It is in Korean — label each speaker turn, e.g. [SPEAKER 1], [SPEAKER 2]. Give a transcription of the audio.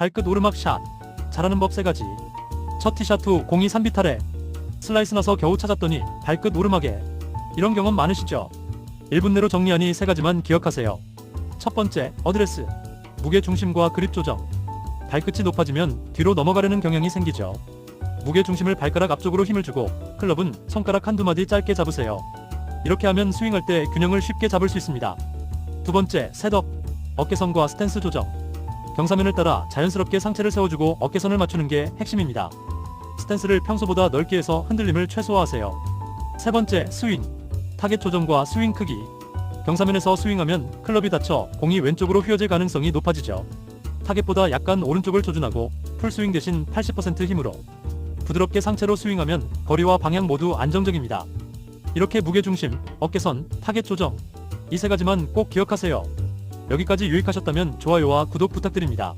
[SPEAKER 1] 발끝 오르막 샷. 잘하는 법 세 가지. 첫 티샷 후 공이 3비탈에 슬라이스 나서 겨우 찾았더니 발끝 오르막에. 이런 경험 많으시죠? 1분 내로 정리하니 세 가지만 기억하세요. 첫 번째, 어드레스. 무게 중심과 그립 조정. 발끝이 높아지면 뒤로 넘어가려는 경향이 생기죠. 무게 중심을 발가락 앞쪽으로 힘을 주고 클럽은 손가락 한두 마디 짧게 잡으세요. 이렇게 하면 스윙할 때 균형을 쉽게 잡을 수 있습니다. 두 번째, 셋업. 어깨선과 스탠스 조정. 경사면을 따라 자연스럽게 상체를 세워주고 어깨선을 맞추는 게 핵심입니다. 스탠스를 평소보다 넓게 해서 흔들림을 최소화하세요. 세 번째, 스윙. 타겟 조정과 스윙 크기. 경사면에서 스윙하면 클럽이 닫혀 공이 왼쪽으로 휘어질 가능성이 높아지죠. 타겟보다 약간 오른쪽을 조준하고 풀스윙 대신 80% 힘으로 부드럽게 상체로 스윙하면 거리와 방향 모두 안정적입니다. 이렇게 무게중심, 어깨선, 타겟 조정 이 세 가지만 꼭 기억하세요. 여기까지 유익하셨다면 좋아요와 구독 부탁드립니다.